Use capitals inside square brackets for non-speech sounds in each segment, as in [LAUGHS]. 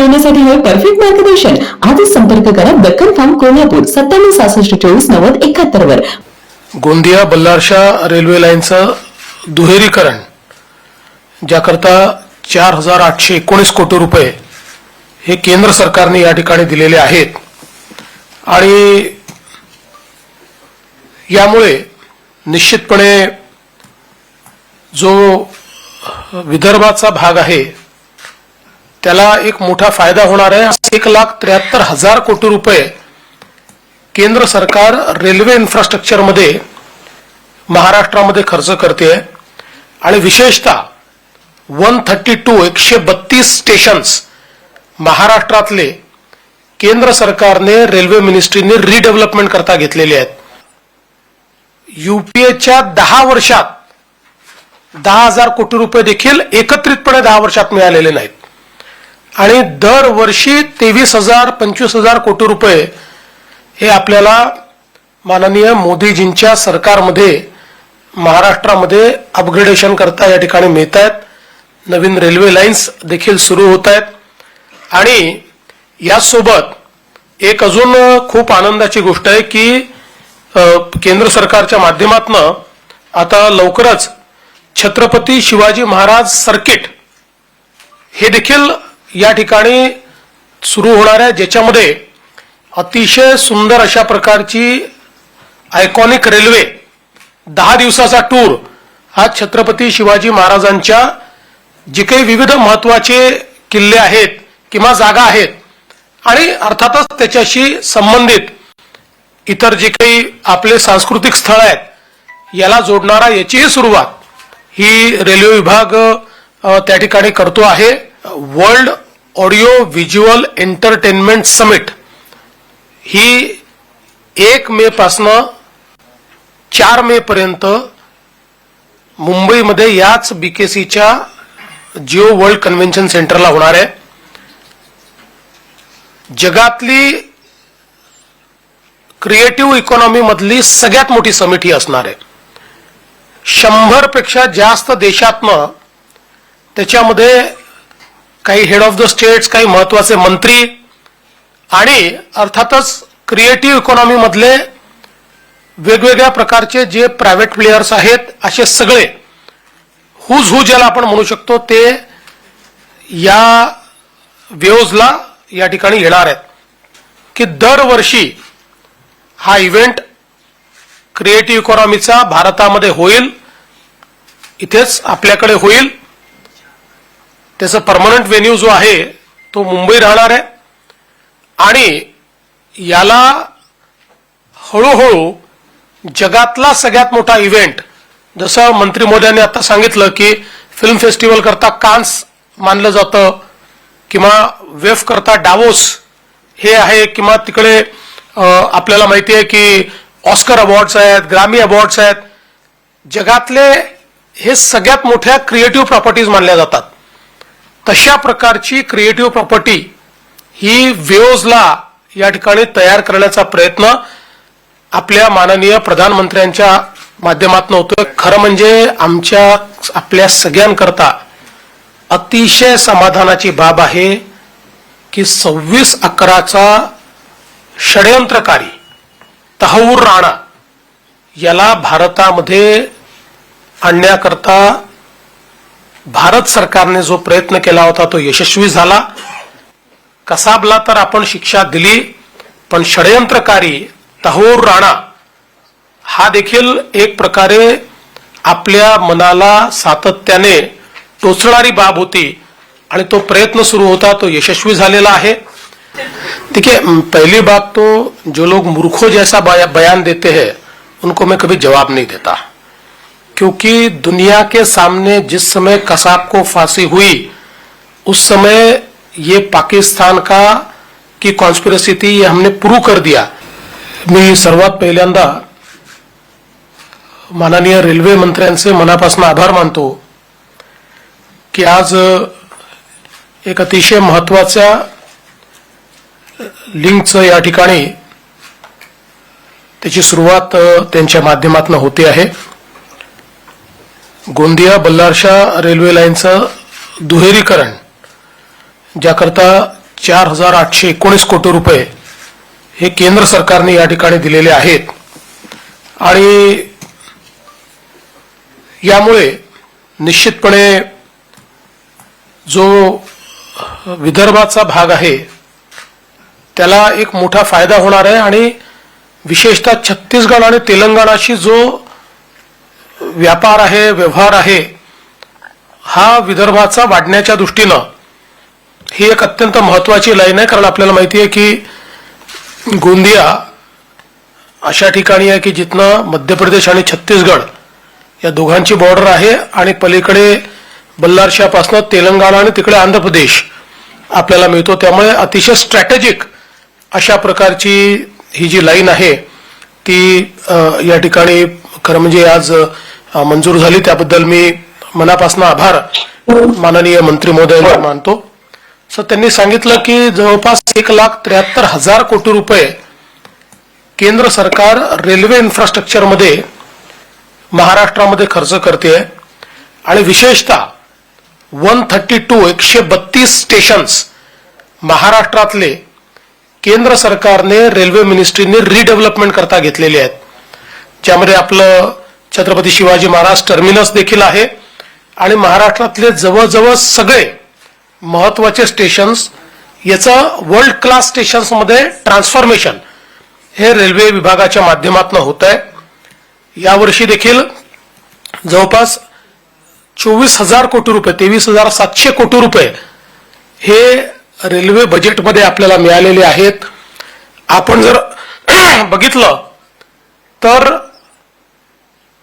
मिळवण्यासाठी हे परफेक्ट मार्गदर्शन. आजच संपर्क करा दक्कन फार्म कोल्हापूर सत्त्याण्णव सहासष्ट चोवीस नव्वद एकाहत्तर वर. गोंदिया बल्लारशा रेल्वे लाईनचं दुहेरीकरण ज्याकरता चार हजार आठशे एकोणीस कोटी रुपये हे केंद्र सरकारने या ठिकाणी दिलेले आहेत. आणि यामुळे निश्चितपणे जो विदर्भाचा भाग आहे त्याला एक मोठा फायदा होणार आहे. एक लाख त्र्याहत्तर हजार कोटी रुपये केंद्र सरकार रेल्वे इन्फ्रास्ट्रक्चरमध्ये महाराष्ट्रामध्ये खर्च करते. आणि विशेषतः वन थर्टी टू एकशे बत्तीस स्टेशन्स महाराष्ट्रातले केंद्र सरकारने रेल्वे मिनिस्ट्रीने रिडेव्हलपमेंट करता घेतलेले आहेत. युपीएच्या दहा वर्षात दहा हजार कोटी रुपये देखील एकत्रितपणे दहा वर्षात मिळालेले नाहीत. आणि दरवर्षी तेवीस हजार पंचवीस हजार कोटी रुपये हे आपल्याला माननीय मोदीजींच्या सरकारमध्ये महाराष्ट्रामध्ये अपग्रेडेशन करता या ठिकाणी मिळत आहेत नवीन रेल्वे लाईन्स देखील सुरू होत आहेत आणि याचसोबत एक अजून खूप आनंदाची गोष्ट आहे की केंद्र सरकारच्या माध्यमातनं आता लवकरच छत्रपती शिवाजी महाराज सर्किट हे देखील या ठिकाणी सुरू होणार आहे ज्याच्यामध्ये अतिशय सुंदर अशा प्रकारची आयकॉनिक रेल्वे दहा दिवसाचा टूर हा छत्रपती शिवाजी महाराजांच्या जे काही विविध महत्त्वाचे किल्ले आहेत किंवा जागा आहेत आणि अर्थातच त्याच्याशी संबंधित इतर जे काही आपले सांस्कृतिक स्थळ आहेत याला जोडणारा याचीही सुरुवात ही रेल्वे विभाग त्या ठिकाणी करतो आहे. World audio visual entertainment summit. ही एक मे पासनं चार मे पर्यंत मुंबईमध्ये याच बीकेसीच्या जिओ वर्ल्ड कन्व्हेन्शन सेंटरला होणार आहे. जगातली क्रिएटिव्ह इकॉनॉमी मधली सगळ्यात मोठी समिट ही असणार आहे. शंभरपेक्षा जास्त देशातनं त्याच्यामध्ये काही हेड ऑफ द स्टेट्स काही महत्त्वाचे मंत्री आणि अर्थातच क्रिएटिव्ह इकॉनॉमीमधले वेगवेगळ्या प्रकारचे जे प्रायव्हेट प्लेयर्स आहेत असे सगळे हुज हू ज्याला आपण म्हणू शकतो ते या वेव्हजला या ठिकाणी येणार आहेत. की दरवर्षी हा इव्हेंट क्रिएटिव्ह इकॉनॉमीचा भारतामध्ये होईल इथेच आपल्याकडे होईल. त्याचं परमनंट व्हेन्यू जो आहे तो मुंबई राहणार आहे. आणि याला हळूहळू जगातला सगळ्यात मोठा इव्हेंट जसं मंत्री मोदयांनी आता सांगितलं की फिल्म फेस्टिवल करता कान्स मानलं जातं किंवा वेफ करता डावोस हे आहे किंवा तिकडे आपल्याला माहिती आहे की ऑस्कर अवॉर्ड्स आहेत ग्रामी अवॉर्ड्स आहेत. जगातले हे सगळ्यात मोठ्या क्रिएटिव्ह प्रॉपर्टीज मानल्या जातात. तशा प्रकारची क्रिएटिव्ह प्रॉपर्टी ही वेव्हजला या ठिकाणी तयार करण्याचा प्रयत्न आपल्या माननीय प्रधानमंत्र्यांच्या माध्यमातून होतोय. खरं म्हणजे आमच्या आपल्या सगळ्यांकरता अतिशय समाधानाची बाब आहे की सव्वीस अकराचा षडयंत्रकारी तहूर राणा याला भारतामध्ये आणण्याकरता भारत सरकारने जो प्रयत्न केला होता तो यशस्वी झाला. कसाबला तर आपण शिक्षा दिली पण षडयंत्रकारी तहोर राणा हा देखील एक प्रकारे आपल्या मनाला सातत्याने टोचणारी बाब होती आणि तो प्रयत्न सुरू होता तो यशस्वी झालेला आहे. देखिए आहे पहली बात तो जो लोग मूर्खों जैसा बयान देते हैं उनको मैं कभी जवाब नहीं देता। क्योंकि दुनिया के सामने जिस समय कसाब को फांसी हुई उस समय ये पाकिस्तान का की कॉन्स्पिरसी थी ये हमने प्रूव कर दिया। मी सर्वात पहिल्यांदा माननीय रेल्वे मंत्र्यांचे मनापासून आभार मानतो की आज एक अतिशय महत्त्वाच्या लिंकचं या ठिकाणी त्याची सुरुवात त्यांच्या माध्यमातून होते आहे. गोंदिया बल्लारशा रेल्वे लाईनचं दुहेरीकरण ज्याकरता चार हजार आठशे एकोणीस कोटी रुपये हे केंद्र सरकारने या ठिकाणी दिलेले आहेत. आणि यामुळे निश्चितपणे जो विदर्भाचा भाग आहे त्याला एक मोठा फायदा होणार आहे आणि विशेषतः छत्तीसगड आणि तेलंगणाशी जो व्यापार आहे व्यवहार आहे हा विदर्भाचा वाढण्याच्या दृष्टीनं ही एक अत्यंत महत्वाची लाईन आहे. कारण आपल्याला माहिती आहे की गोंदिया अशा ठिकाणी आहे की जिथनं मध्य प्रदेश आणि छत्तीसगड या दोघांची बॉर्डर आहे आणि पलीकडे बल्लारशापासनं तेलंगणा आणि तिकडे आंध्र प्रदेश आपल्याला मिळतो. त्यामुळे अतिशय स्ट्रॅटेजिक अशा प्रकारची ही जी लाईन आहे ती या ठिकाणी खरं म्हणजे आज मंजूर झाली. त्याबद्दल मी मनापासून आभार माननीय मंत्री महोदयांचे मानतो. सर त्यांनी सांगितलं की जवळपास एक लाख त्र्याहत्तर हजार कोटी रुपये केंद्र सरकार रेल्वे इन्फ्रास्ट्रक्चरमध्ये महाराष्ट्रामध्ये खर्च करते आणि विशेषतः वन थर्टी टू एकशे बत्तीस स्टेशन्स महाराष्ट्रातले केंद्र सरकारने रेल्वे मिनिस्ट्रीने रिडेव्हलपमेंट करता घेतलेले आहेत. ज्यामध्ये आपलं छत्रपती शिवाजी महाराज टर्मिनस देखील आहे. आणि महाराष्ट्रातले जवळजवळ सगळे महत्त्वाचे स्टेशन्स याचं वर्ल्ड क्लास स्टेशन्समध्ये ट्रान्सफॉर्मेशन हे रेल्वे विभागाच्या माध्यमातून होत आहे यावर्षी देखील जवळपास चोवीस हजार कोटी रुपये तेवीस हजार सातशे कोटी रुपये हे रेल्वे बजेटमध्ये आपल्याला मिळालेले आहेत. आपण जर [CLEARS THROAT] बघितलं तर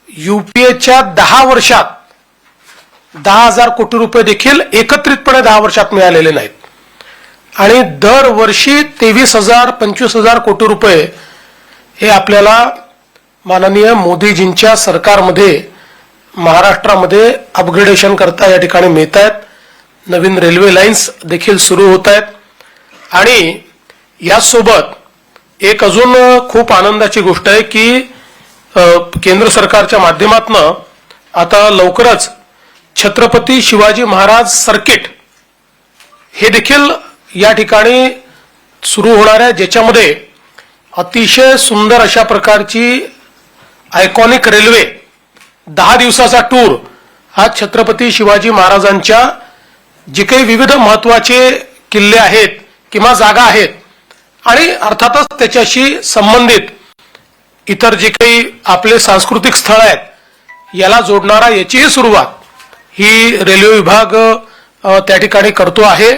युपीएच्या दहा वर्षात दहा हजार कोटी रुपये देखील एकत्रितपणे दहा वर्षात मिळालेले नाहीत. आणि दरवर्षी तेवीस हजार पंचवीस हजार कोटी रुपये हे आपल्याला माननीय मोदीजींच्या सरकारमध्ये महाराष्ट्रामध्ये अपग्रेडेशन करता या ठिकाणी मिळत आहेत नवीन रेल्वे लाईन्स देखील सुरू होत आहेत. आणि यासोबत एक अजून खूप आनंदाची गोष्ट आहे की केंद्र सरकारच्या माध्यमातनं आता लवकरच छत्रपती शिवाजी महाराज सर्किट हे देखील या ठिकाणी सुरू होणार आहे ज्याच्यामध्ये अतिशय सुंदर अशा प्रकारची आयकॉनिक रेल्वे दहा दिवसाचा टूर हा छत्रपती शिवाजी महाराजांच्या जे काही विविध महत्त्वाचे किल्ले आहेत किंवा जागा आहेत आणि अर्थातच त्याच्याशी संबंधित इतर जे काही आपले सांस्कृतिक स्थळ आहेत याला जोडणारा याचीही सुरुवात ही रेल्वे विभाग त्या ठिकाणी करतो आहे.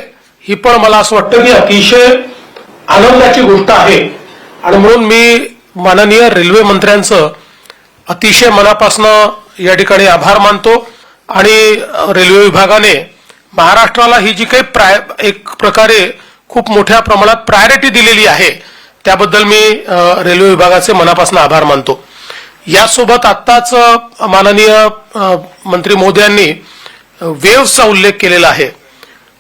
ही पण मला असं वाटतं की अतिशय आनंदाची गोष्ट आहे. आणि म्हणून मी माननीय रेल्वे मंत्र्यांचं अतिशय मनापासनं या ठिकाणी आभार मानतो. आणि रेल्वे विभागाने महाराष्ट्राला ही जी काही प्राय एक प्रकारे खूप मोठ्या प्रमाणात प्रायोरिटी दिलेली आहे त्याबद्दल मी रेल्वे विभागाचे मनापासून आभार मानतो. यासोबत आत्ताच माननीय मंत्री मोदयांनी वेव्हचा उल्लेख केलेला आहे.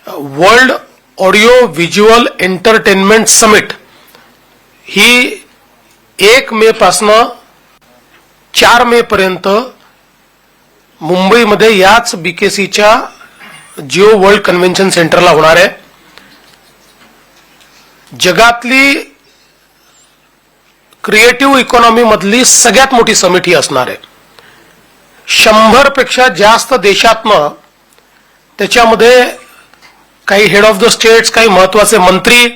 World audio visual entertainment summit ही एक मे पासनं चार मे पर्यंत मुंबईमध्ये याच बीकेसीच्या जिओ वर्ल्ड कन्व्हेन्शन सेंटरला होणार आहे. जगातली क्रिएटिव्ह इकॉनॉमी मधली सगळ्यात मोठी समिट ही असणार आहे. शंभरपेक्षा जास्त देशातनं त्याच्यामध्ये काही हेड ऑफ द स्टेट्स काही महत्त्वाचे मंत्री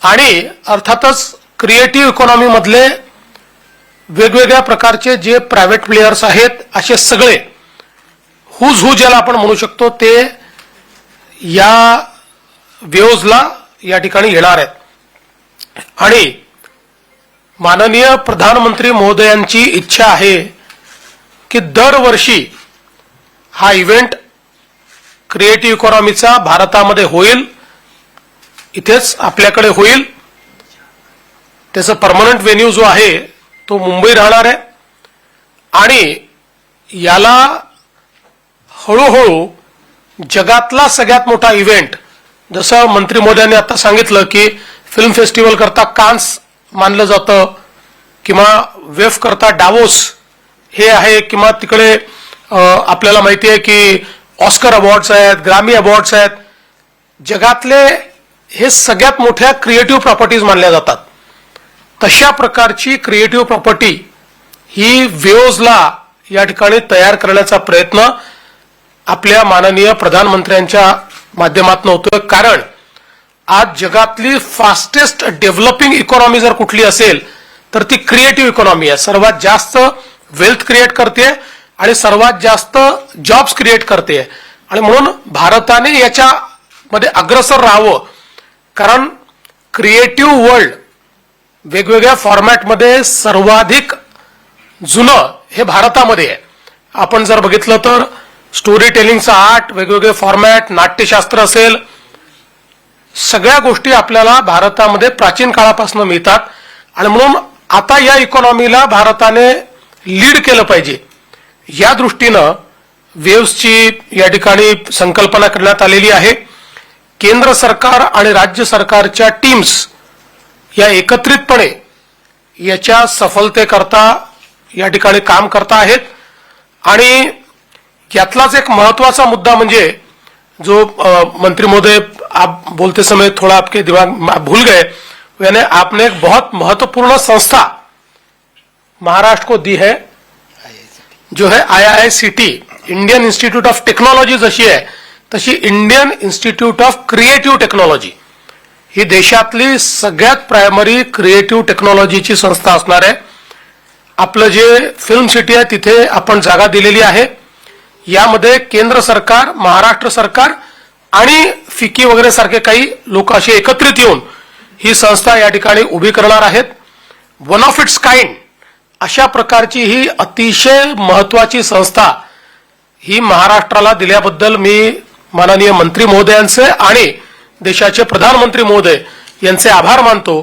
आणि अर्थातच क्रिएटिव्ह इकॉनॉमी मधले वेगवेगळ्या प्रकारचे जे प्रायव्हेट प्लेयर्स आहेत असे सगळे हुज हु ज्याला आपण म्हणू शकतो ते या वेव्हजला या ठिकाणी येणार आहेत. आणि माननीय प्रधानमंत्री महोदयांची इच्छा आहे की दरवर्षी हा इव्हेंट क्रिएटिव्ह इकॉनॉमीचा भारतामध्ये होईल इथेच आपल्याकडे होईल. त्याचं परमनंट व्हेन्यू जो आहे तो मुंबई राहणार आहे. आणि याला हळूहळू जगातला सगळ्यात मोठा इव्हेंट जसं मंत्री मोदयांनी आता सांगितलं की फिल्म फेस्टिवल करता कान्स मानलं जातं किंवा वेफ करता डावोस हे आहे किंवा तिकडे आपल्याला माहिती आहे की ऑस्कर अवॉर्ड्स आहेत ग्रामी अवॉर्ड्स आहेत. जगातले हे सगळ्यात मोठ्या क्रिएटिव्ह प्रॉपर्टीज मानल्या जातात. तशा प्रकारची क्रिएटिव्ह प्रॉपर्टी ही वेओजला या ठिकाणी तयार करण्याचा प्रयत्न आपल्या माननीय प्रधानमंत्र्यांच्या माध्यमातून होतोय कारण आज जगातली फास्टेस्ट डेव्हलपिंग इकॉनॉमी जर कुठली असेल तर ती क्रिएटिव्ह इकॉनॉमी आहे. सर्वात जास्त वेल्थ क्रिएट करते आणि सर्वात जास्त जॉब्स क्रिएट करते. आणि म्हणून भारताने याच्यामध्ये अग्रसर राहावं. कारण क्रिएटिव्ह वर्ल्ड वेगवेगळ्या फॉर्मॅटमध्ये सर्वाधिक जुनं हे भारतामध्ये आहे. आपण जर बघितलं तर स्टोरी टेलिंगचा आर्ट वेगवेगळे फॉर्मॅट नाट्यशास्त्र असेल सगळ्या गोष्टी आपल्याला भारतामध्ये प्राचीन काळापासून मिळतात. आणि म्हणून आता या इकॉनॉमीला भारताने लीड केलं पाहिजे. या दृष्टीनं वेव्सची या ठिकाणी संकल्पना करण्यात आलेली आहे. केंद्र सरकार आणि राज्य सरकारच्या टीम्स या एकत्रितपणे याच्या सफलतेकरता या ठिकाणी काम करता आहेत. आणि यातलाच एक महत्त्वाचा मुद्दा म्हणजे जो मंत्री महोदय आप बोलते समय थोड़ा आपके दिमाग आप भूल गए यानी आपने एक बहुत महत्त्वपूर्ण संस्था महाराष्ट्र को दी है जो है I I Indian Institute of Technology जशी आहे तशी Indian Institute of Creative Technology ही देशातली सगळ्यात प्रायमरी क्रिएटिव्ह टेक्नॉलॉजीची संस्था असणार आहे. आपलं जे फिल्म सिटी आहे तिथे आपण जागा दिलेली आहे. यामध्ये केंद्र सरकार महाराष्ट्र सरकार आणि फिकी वगैरे सारखे काही लोक असे एकत्रित येऊन ही संस्था या ठिकाणी उभी करणार आहेत. वन ऑफ इट्स काइंड अशा प्रकारची ही अतिशय महत्वाची संस्था ही महाराष्ट्राला दिल्याबद्दल मी माननीय मंत्री महोदयांचे आणि देशाचे प्रधानमंत्री महोदय यांचे आभार मानतो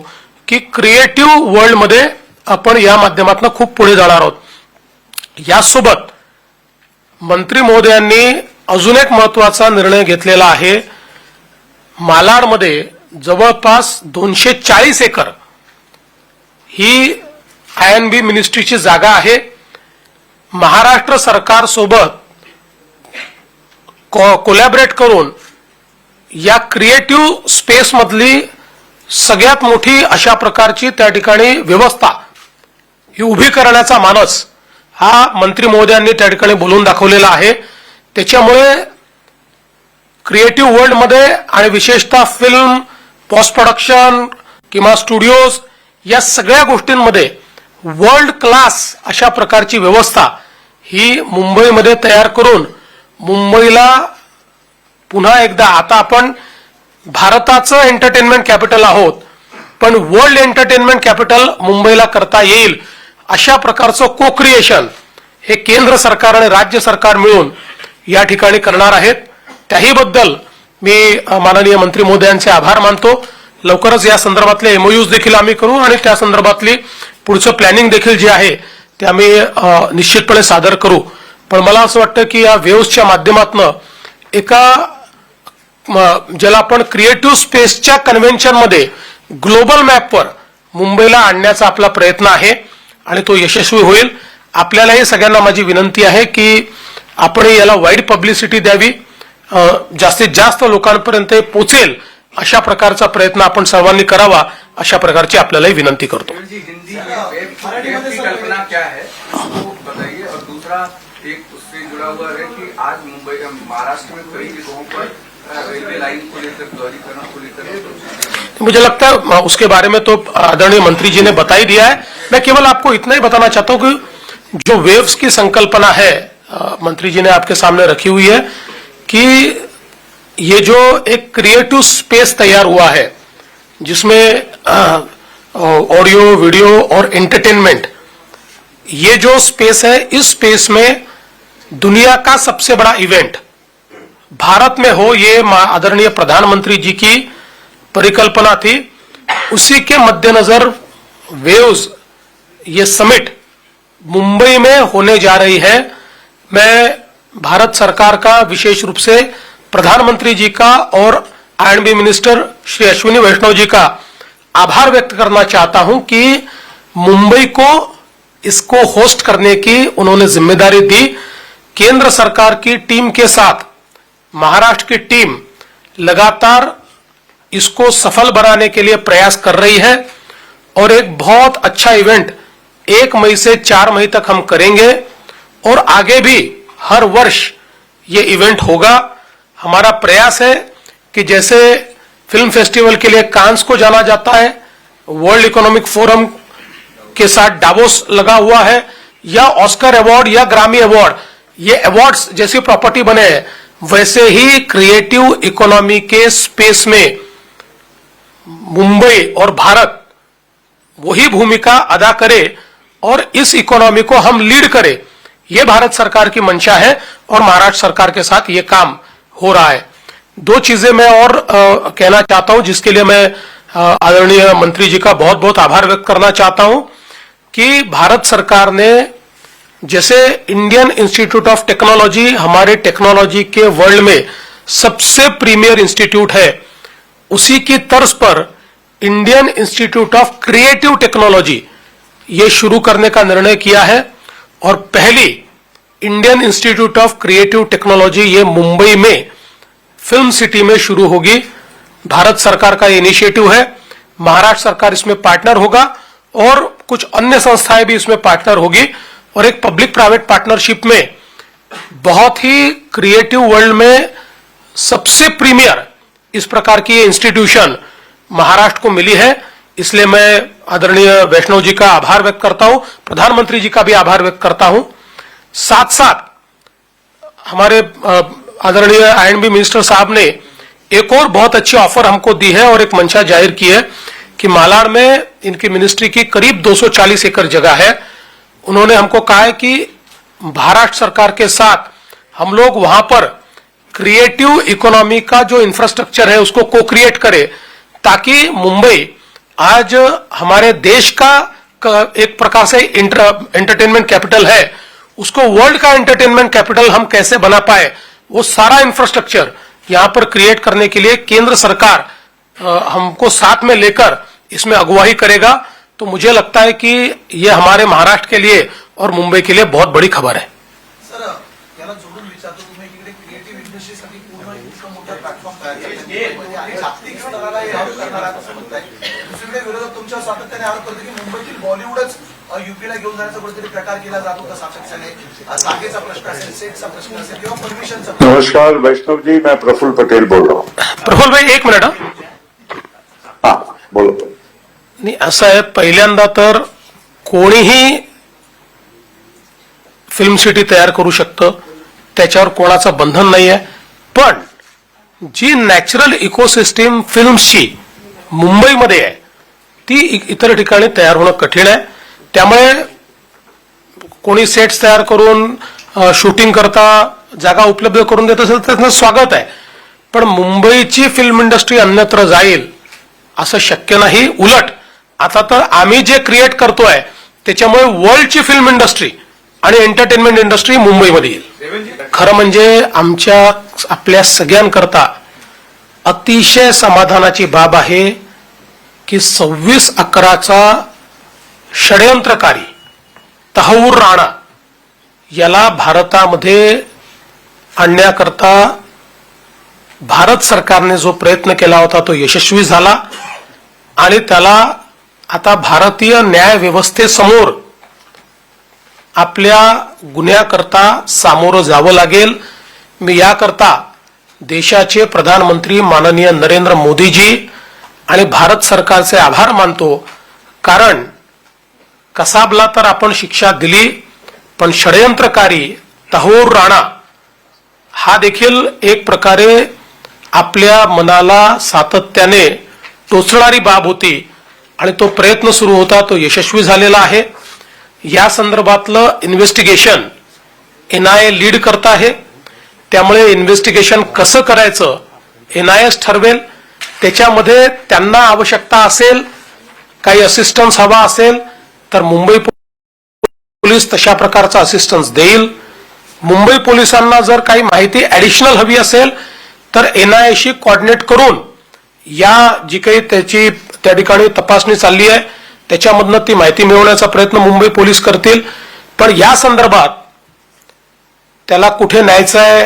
की क्रिएटिव्ह वर्ल्डमध्ये आपण या माध्यमातून खूप पुढे जाणार आहोत. यासोबत मंत्री महोदयांनी अजून एक महत्त्वाचा निर्णय घेतलेला आहे. मालाडमध्ये जवळपास दोनशे चाळीस एकर ही आय एन बी मिनिस्ट्रीची जागा आहे. महाराष्ट्र सरकारसोबत कोलॅबरेट करून या क्रिएटिव्ह स्पेसमधली सगळ्यात मोठी अशा प्रकारची त्या ठिकाणी व्यवस्था ही उभी करण्याचा मानस हा मंत्री महोदयांनी त्या ठिकाणी बोलून दाखवलेला आहे. त्याच्यामुळे क्रिएटिव्ह वर्ल्डमध्ये आणि विशेषतः फिल्म पोस्ट प्रोडक्शन किंवा स्टुडिओज या सगळ्या गोष्टींमध्ये वर्ल्ड क्लास अशा प्रकारची व्यवस्था ही मुंबईमध्ये तयार करून मुंबईला पुन्हा एकदा आता आपण भारताचं एंटरटेनमेंट कॅपिटल आहोत. पण वर्ल्ड एंटरटेनमेंट कॅपिटल मुंबईला करता येईल. अशा प्रकारचं को क्रिएशन हे केंद्र सरकार आणि राज्य सरकार मिळून या ठिकाणी करणार आहेत. त्याहीबद्दल मी माननीय मंत्री महोदयांचे आभार मानतो. लवकरच या संदर्भातले एमओयूज देखील आम्ही करू आणि त्या संदर्भातली पुढचं प्लॅनिंग देखील जे आहे ते आम्ही निश्चितपणे सादर करू. पण मला असं वाटतं की या वेव्सच्या माध्यमातनं एका ज्याला आपण क्रिएटिव्ह स्पेसच्या कन्व्हेन्शनमध्ये ग्लोबल मॅपवर मुंबईला आणण्याचा आपला प्रयत्न आहे. आणि तो यशस्वी होईल. आपल्यालाही सगळ्यांना माझी विनंती आहे की आपण याला वाईड पब्लिसिटी द्यावी जास्तीत जास्त लोकांपर्यंत पोचेल अशा प्रकारचा प्रयत्न आपण सर्वांनी करावा अशा प्रकारची आपल्यालाही विनंती करतो. एक उससे जुड़ा हुआ है कि आज मुंबई महाराष्ट्र में कई जगहों पर लेकर मुझे लगता है उसके बारे में तो आदरणीय मंत्री जी ने बता ही दिया है। मैं केवल आपको इतना ही बताना चाहता हूँ कि जो वेव्स की संकल्पना है मंत्री जी ने आपके सामने रखी हुई है कि ये जो एक क्रिएटिव स्पेस तैयार हुआ है, जिसमें ऑडियो वीडियो और एंटरटेनमेंट ये जो स्पेस है, इस स्पेस में दुनिया का सबसे बड़ा इवेंट भारत में हो ये आदरणीय प्रधानमंत्री जी की परिकल्पना थी, उसी के मद्देनजर वेव्स, ये समिट मुंबई में होने जा रही है। मैं भारत सरकार का विशेष रूप से प्रधानमंत्री जी का और I N B minister Shri Ashwini Vaishnaw ji का आभार व्यक्त करना चाहता हूँ कि मुंबई को इसको होस्ट करने की उन्होंने ज़िम्मेदारी दी। केंद्र सरकार की टीम के साथ महाराष्ट्र की टीम लगातार इसको सफल बनाने के लिए प्रयास कर रही है और एक बहुत अच्छा इवेंट एक मई से चार मई तक हम करेंगे और आगे भी हर वर्ष ये इवेंट होगा। हमारा प्रयास है कि जैसे फ़िल्म फेस्टिवल के लिए कांस को जाना जाता है वर्ल्ड इकोनॉमिक फोरम के साथ डावोस लगा हुआ है, या ऑस्कर अवार्ड या ग्रामी अवार्ड ये अवार्ड्स जैसी प्रॉपर्टी बने हैं। वैसे ही क्रिएटिव इकोनॉमी के स्पेस में मुंबई और भारत वही भूमिका अदा करे और इस इकोनॉमी को हम लीड करें ये भारत सरकार की मंशा है और महाराष्ट्र सरकार के साथ ये काम हो रहा है। दो चीज़ें मैं और अ, कहना चाहता हूँ जिसके लिए मैं आदरणीय मंत्री जी का बहुत बहुत आभार व्यक्त करना चाहता हूँ कि भारत सरकार ने जैसे इंडियन इंस्टीट्यूट ऑफ़ टेक्नोलॉजी हमारे टेक्नोलॉजी के वर्ल्ड में सबसे प्रीमियर इंस्टीट्यूट है, उसी की तर्ज पर Indian Institute of Creative Technology ये शुरू करने का निर्णय किया है और पहली Indian Institute of Creative Technology ये मुंबई में फ़िल्म सिटी में शुरू होगी। भारत सरकार का इनिशिएटिव है, महाराष्ट्र सरकार इसमें पार्टनर होगा और कुछ अन्य संस्थाएँ भी इसमें पार्टनर होगी। और एक पब्लिक प्राइवेट पार्टनरशिप में बहुत ही क्रिएटिव वर्ल्ड में सबसे प्रीमियर इस प्रकार की इंस्टीट्यूशन महाराष्ट्र को मिली है। इसलिए मैं आदरणीय वैष्णव जी का आभार व्यक्त करता हूँ, प्रधानमंत्री जी का भी आभार व्यक्त करता हूँ। साथ साथ हमारे आदरणीय आई बी मिनिस्टर साहब ने एक और बहुत अच्छी ऑफ़र हमको दी है और एक मंशा ज़ाहिर की है कि मालाड में इनकी मिनिस्ट्री की करीब 240 एकड़ जगह है। उन्होंने हमको कहा है कि महाराष्ट्र सरकार के साथ हम लोग वहाँ पर क्रिएटिव इकोनॉमी का जो इंफ्रास्ट्रक्चर है उसको को क्रिएट करे, ताकि मुंबई आज हमारे देश का एक प्रकार से एंटरटेनमेंट कैपिटल है। उसको वर्ल्ड का एंटरटेनमेंट कैपिटल हम कैसे बना पाए, वो सारा इंफ्रास्ट्रक्चर यहाँ पर क्रिएट करने के लिए केंद्र सरकार हमको साथ में लेकर इसमें अगुवाई करेगा। तो मुझे लगता है कि ये हमारे महाराष्ट्र के लिए और मुंबई के लिए बहुत बड़ी खबर है। सर याला जोडून विचारतो तुम्ही एकीकडे क्रिएटिव्ह इंडस्ट्रीसाठी पूर्ण इतकं मोठं प्लॅटफॉर्म तयार करताय आणि जागतिक स्तराला हे आरोप करणार आहात असं म्हणताय दुसरीकडे विरोधक तुमच्या सातत्याने आरोप करतो की मुंबईतील बॉलिवूडच युपीला घेऊन जाण्याचा कुठेतरी प्रकार केला जात होता सातत्याने. अ, जागेचा प्रश्न असेल सेटचा प्रश्न असेल किंवा परमिशनचा प्रश्न नमस्कार वैष्णव जी मैं प्रफुल्ल पटेल बोल रहा हूँ. प्रफुल भाई एक मिनिट हं. हाँ बोलो. नाही असं आहे पहिल्यांदा तर कोणीही फिल्म सिटी तयार करू शकतं. त्याच्यावर कोणाचं बंधन नाही आहे पण जी नॅचरल इकोसिस्टीम फिल्म्सची मुंबईमध्ये आहे ती इतर ठिकाणी तयार होणं कठीण आहे. त्यामुळे कोणी सेट्स तयार करून शूटिंग करता जागा उपलब्ध करून देत असेल तर त्याचं स्वागत आहे. पण मुंबईची फिल्म इंडस्ट्री अन्यत्र जाईल असं शक्य नाही. उलट आता तर आम्ही जे क्रिएट करतोय त्याच्यामुळे वर्ल्डची फिल्म इंडस्ट्री आणि एंटरटेनमेंट इंडस्ट्री मुंबईमध्ये येईल. खरं म्हणजे आमच्या आपल्या सगळ्यांकरता अतिशय समाधानाची बाब आहे की सव्वीस अकराचा षडयंत्रकारी तहूर राणा याला भारतामध्ये आणण्याकरता भारत सरकारने जो प्रयत्न केला होता तो यशस्वी झाला आणि त्याला आता भारतीय न्याय व्यवस्थेसमोर आपल्या गुन्ह्याकरता सामोरं जावं लागेल. मी याकरता देशाचे प्रधानमंत्री माननीय नरेंद्र मोदीजी आणि भारत सरकारचे आभार मानतो. कारण कसाबला तर आपण शिक्षा दिली पण षडयंत्रकारी तहोर राणा हा देखील एक प्रकारे आपल्या मनाला सातत्याने टोचणारी बाब होती. आणि तो प्रयत्न सुरू होता तो यशस्वी झालेला आहे. या संदर्भातलं investigation N I A lead करत आहे. त्यामुळे इन्व्हेस्टिगेशन कसं करायचं एन आय एस ठरवेल त्याच्यामध्ये त्यांना आवश्यकता असेल काही असिस्टन्स हवा असेल तर मुंबई पोलीस तशा प्रकारचा असिस्टन्स देईल. मुंबई पोलिसांना जर काही माहिती ऍडिशनल हवी असेल तर एनआयएशी कॉर्डिनेट करून या जी काही त्याची त्या ठिकाणी तपासणी चालली आहे. त्याच्यामधनं ती माहिती मिळवण्याचा प्रयत्न मुंबई पोलीस करतील. पण या संदर्भात त्याला कुठे न्यायचं आहे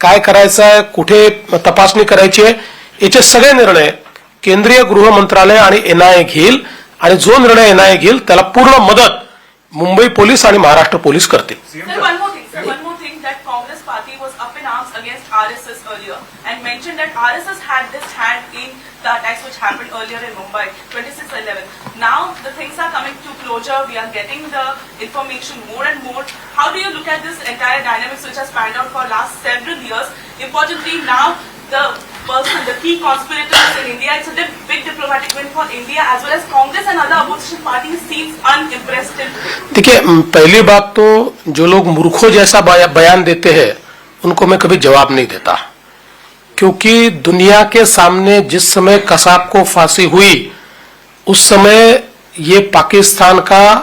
काय करायचं आहे कुठे तपासणी करायची आहे याचे सगळे निर्णय केंद्रीय गृह मंत्रालय आणि एनआयए घेईल. आणि जो निर्णय एनआयए घेईल त्याला पूर्ण मदत मुंबई पोलीस आणि महाराष्ट्र पोलीस करतील. That Congress party was up in arms against RSS earlier and mentioned that RSS had the attacks which happened earlier in Mumbai, 2611. Now, the things are coming to closure, we are getting the information more and more. How do you look at this entire dynamics which has panned out for last several years? Importantly, now, the person, the key conspirators in India, it's a big diplomatic win for India as well as Congress and other opposition parties seems unimpressed. देखिए पहली बात तो जो लोग मूर्खों जैसा बया- बयान देते हैं उनको मैं कभी जवाब नहीं देता क्योंकि दुनिया के सामने जिस समय कसाब को फांसी हुई, उस समय ये पाकिस्तान का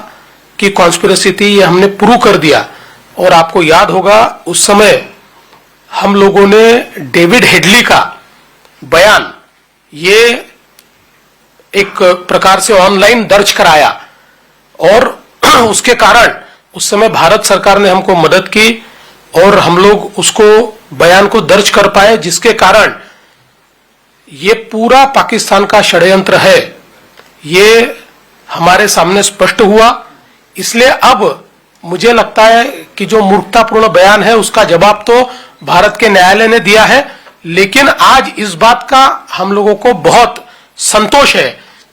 की कॉन्स्पिरसी थी, ये हमने प्रूव कर दिया। और आपको याद होगा, उस समय हम लोगों ने डेविड हेडली का बयान, ये एक प्रकार से ऑनलाइन दर्ज कराया। और [CLEARS THROAT] उसके कारण उस समय भारत सरकार ने हमको मदद की और हम लोग उसको बयान को दर्ज कर पाए, जिसके कारण ये पूरा पाकिस्तान का षड्यंत्र है। ये हमारे सामने स्पष्ट हुआ। इसलिए अब मुझे लगता है कि जो मूर्खतापूर्ण बयान है, उसका जवाब तो भारत के न्यायालय ने दिया है। लेकिन आज इस बात का हम लोगों को बहुत संतोष है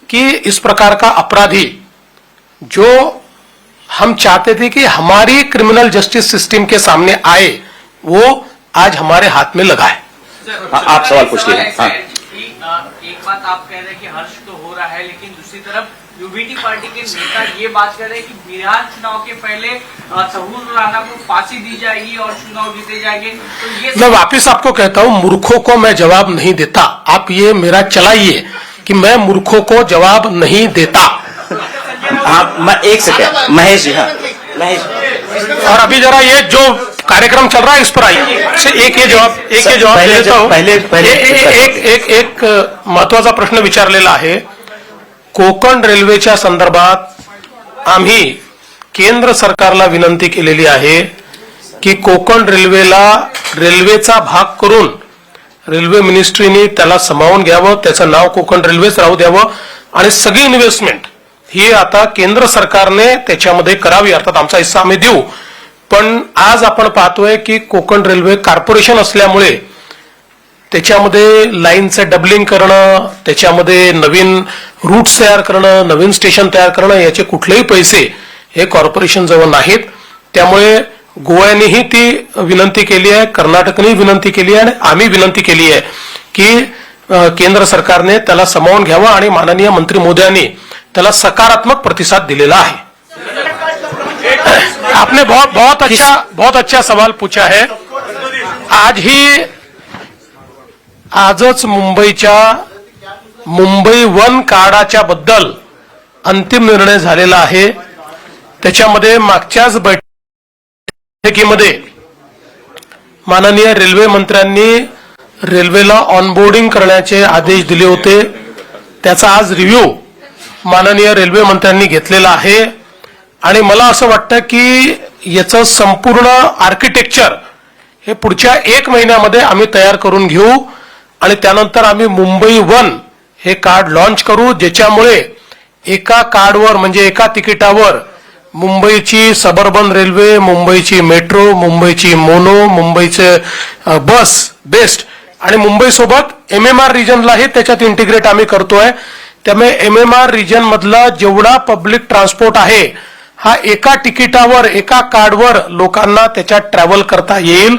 कि इस प्रकार का अपराधी, जो हम चाहते थे कि हमारी क्रिमिनल जस्टिस सिस्टम के सामने आए, वो आज हमारे हाथ में लगा है। हाँ, आप सवाल पूछ ऐसा हाँ। एक बात आप कह रहे हैं कि हर्ष तो हो रहा है लेकिन दूसरी तरफ़ यूबीटी पार्टी के नेता ये बात कर रहे हैं कि बिहार चुनाव के पहले सहूर राणा को फांसी दी जाएगी और चुनाव जीते जाएँगे। तो ये मैं वापस आपको कहता हूँ मूर्खों को मैं जवाब नहीं देता। आप ये मेरा चलाइए कि मैं मूर्खों को जवाब नहीं देता। हाँ म- एक सेकेंड। महेश जी हाँ। महेश और अभी जरा ये जो कार्यक्रम चल रहा है इस पर आइए। से एक ये जवाब एक ये जवाब पहले देता हूं। पहले- पहले- ए- ए- एक एक एक महत्त्वाचा प्रश्न विचारलेला आहे। कोकण रेल्वेच्या संदर्भात आम्ही केंद्र सरकारला विनंती केलेली आहे की कोकण रेल्वेला रेल्वेचा भाग करून रेल्वे मिनिस्ट्रीने त्याला समावून घ्यावं त्याचं नाव कोकण रेल्वेच राहू द्यावं आणि सगळी इन्व्हेस्टमेंट ही आता केंद्र सरकारने त्याच्यामध्ये करावी. अर्थात आमचा हिस्सा आम्ही देऊ. पण आज आपण पाहतोय की कोकण रेल्वे कॉर्पोरेशन असल्यामुळे त्याच्यामध्ये लाईनचं डबलिंग करणं त्याच्यामध्ये नवीन रूट्स तयार करणं नवीन स्टेशन तयार करणं याचे कुठलेही पैसे हे कॉर्पोरेशन जवळ नाहीत. त्यामुळे गोव्यानेही ती विनंती केली आहे कर्नाटकनेही विनंती केली आहे आणि आम्ही विनंती केली आहे की केंद्र सरकारने त्याला समावून घ्यावं आणि माननीय मंत्री मोदयांनी त्याला सकारात्मक प्रतिसाद दिलेला आहे. आपने बहुत बहुत अच्छा बहुत अच्छा सवाल पूछा है। आज ही आजच मुंबईच्या मुंबई वन कार्डाच्या बद्दल अंतिम निर्णय झालेला आहे. त्याच्यामध्ये मागच्याच बैठकीमध्ये माननीय रेल्वे मंत्र्यांनी रेल्वेला ऑनबोर्डिंग करण्याचे आदेश दिले होते. त्याचा आज रिव्ह्यू माननीय रेल्वे मंत्र्यांनी घेतलेला आहे. आणि मला असं वाटतं की याचं संपूर्ण आर्किटेक्चर हे पुढच्या एक महिन्यामध्ये आम्ही तयार करून घेऊ आणि त्यानंतर आम्ही मुंबई वन हे कार्ड लॉन्च करू ज्याच्यामुळे एका कार्डवर म्हणजे एका तिकिटावर मुंबईची सबर्बन रेल्वे मुंबईची मेट्रो मुंबईची मोनो मुंबईचे बस बेस्ट आणि मुंबईसोबत एम एम आर रिजनलाही त्याच्यात इंटिग्रेट आम्ही करतोय. त्यामुळे एम एम आर रिजनमधला जेवढा पब्लिक ट्रान्सपोर्ट आहे हा एका तिकिटावर एका कार्डवर लोकांना त्याच्यात ट्रॅव्हल करता येईल.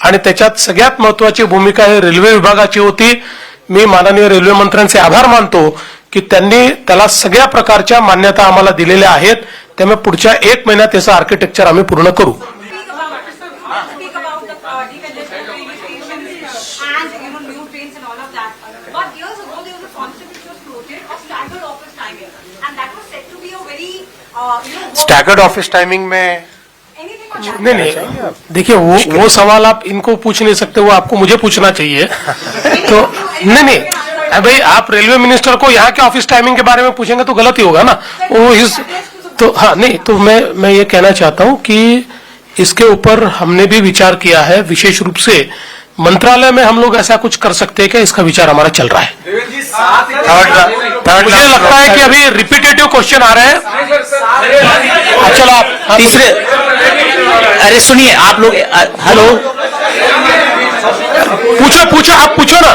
आणि त्याच्यात सगळ्यात महत्वाची भूमिका ही रेल्वे विभागाची होती. मी माननीय रेल्वे मंत्र्यांचे आभार मानतो की त्यांनी त्याला सगळ्या प्रकारच्या मान्यता आम्हाला दिलेल्या आहेत. त्यामुळे पुढच्या एक महिन्यात त्याचं आर्किटेक्चर आम्ही पूर्ण करू. स्टैगर्ड ऑफ़िस टाइमिंग में. नहीं नहीं देखिए वो वो सवाल आप इनको पूछ नहीं सकते वो आपको मुझे पूछना चाहिए। [LAUGHS] तो नहीं नहीं। भाई आप रेलवे मिनिस्टर को यहाँ के ऑफ़िस टाइमिंग के बारे में पूछेंगे तो गलत ही होगा ना। वो इस तो हाँ नहीं तो मैं मैं ये कहना चाहता हूँ कि इसके ऊपर हमने भी विचार किया है विशेष रूप से मंत्रालय में हम लोग ऐसा कुछ कर सकते हैं क्या? इसका विचार हमारा चल रहा है। देवेंद्र जी मुझे लगता है कि अभी रिपीटेटिव क्वेश्चन आ रहे हैं। चलो आप तीसरे। अरे सुनिए आप लोग हेलो। पूछो पूछो आप पूछो ना।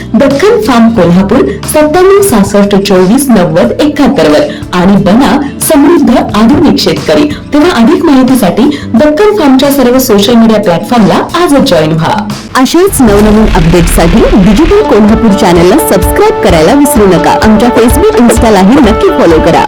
दक्कन फार्म कोल्हापूर सत्त्याण्णव सहासष्ट चोवीस नव्वद एकाहत्तर वर. आणि बना समृद्ध आधुनिक शेतकरी. तेव्हा अधिक माहितीसाठी दक्कन फार्मच्या सर्व सोशल मीडिया प्लॅटफॉर्मला आजच जॉईन व्हा. अशाच नवनवीन अपडेटसाठी डिजिटल कोल्हापूर चॅनलला सबस्क्राईब करायला विसरू नका. आमच्या फेसबुक इन्स्टालाही नक्की फॉलो करा.